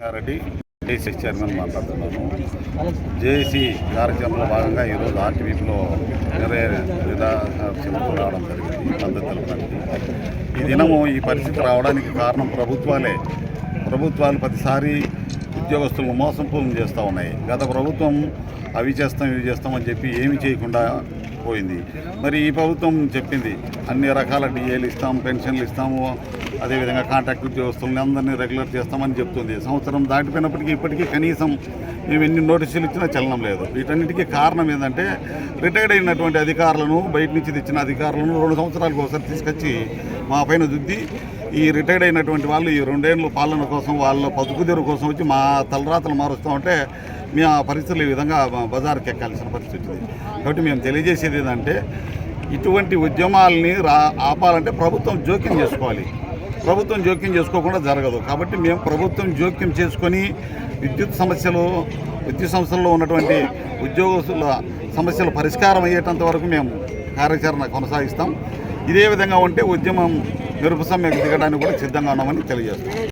Reddy JC chairman మాట్లాడుతున్నాను JC కార్యక్రమంలో భాగంగా ఈరోజు ఆర్టీవీలో వేరే నిరాశలకు రావడం జరిగింది మద్దతు తెలపడానికి ఈ దినము ఈ పరిస్థితి రావడానికి కారణం ప్రభుత్వాలే. ప్రభుత్వాలు ప్రతిసారి ఉద్యోగస్తులను మోసం పూలం చేస్తూ ఉన్నాయి. గత ప్రభుత్వం అవి చేస్తాం ఇవి చేస్తామని చెప్పి ఏమి చేయకుండా పోయింది. మరి ఈ ప్రభుత్వం చెప్పింది అన్ని రకాల డిఏలు ఇస్తాం పెన్షన్లు ఇస్తాము అదేవిధంగా కాంట్రాక్ట్ ఉద్యోగస్తులను అందరినీ రెగ్యులర్ చేస్తామని చెప్తుంది. సంవత్సరం దాటిపోయినప్పటికీ ఇప్పటికీ కనీసం మేము ఎన్ని నోటీసులు ఇచ్చినా చలనం లేదు. వీటన్నిటికీ కారణం ఏంటంటే రిటైర్డ్ అయినటువంటి అధికారులను బయట నుంచి తెచ్చిన అధికారులను రెండు సంవత్సరాలకు ఒకసారి తీసుకొచ్చి మా పైన దుద్ది ఈ రిటైర్డ్ అయినటువంటి వాళ్ళు ఈ రెండేళ్ళు పాలన కోసం వాళ్ళ బతుకుదెరు కోసం వచ్చి మా తలరాతలు మారుస్తూ ఉంటే మేము ఆ పరిస్థితులు ఈ విధంగా బజార్కి ఎక్కాల్సిన పరిస్థితి కాబట్టి మేము తెలియజేసేది ఏంటంటే ఇటువంటి ఉద్యమాలని రా ఆపాలంటే ప్రభుత్వం జోక్యం చేసుకోవాలి. ప్రభుత్వం జోక్యం చేసుకోకుండా జరగదు. కాబట్టి మేము ప్రభుత్వం జోక్యం చేసుకొని విద్యుత్ సమస్యలు విద్యుత్ సంస్థల్లో ఉన్నటువంటి ఉద్యోగస్తుల సమస్యలు పరిష్కారం అయ్యేటంత వరకు మేము కార్యాచరణ కొనసాగిస్తాం. ఇదే విధంగా ఉంటే ఉద్యమం నిరుపసమ్యకు దిగడానికి కూడా సిద్ధంగా ఉన్నామని తెలియజేస్తున్నాం.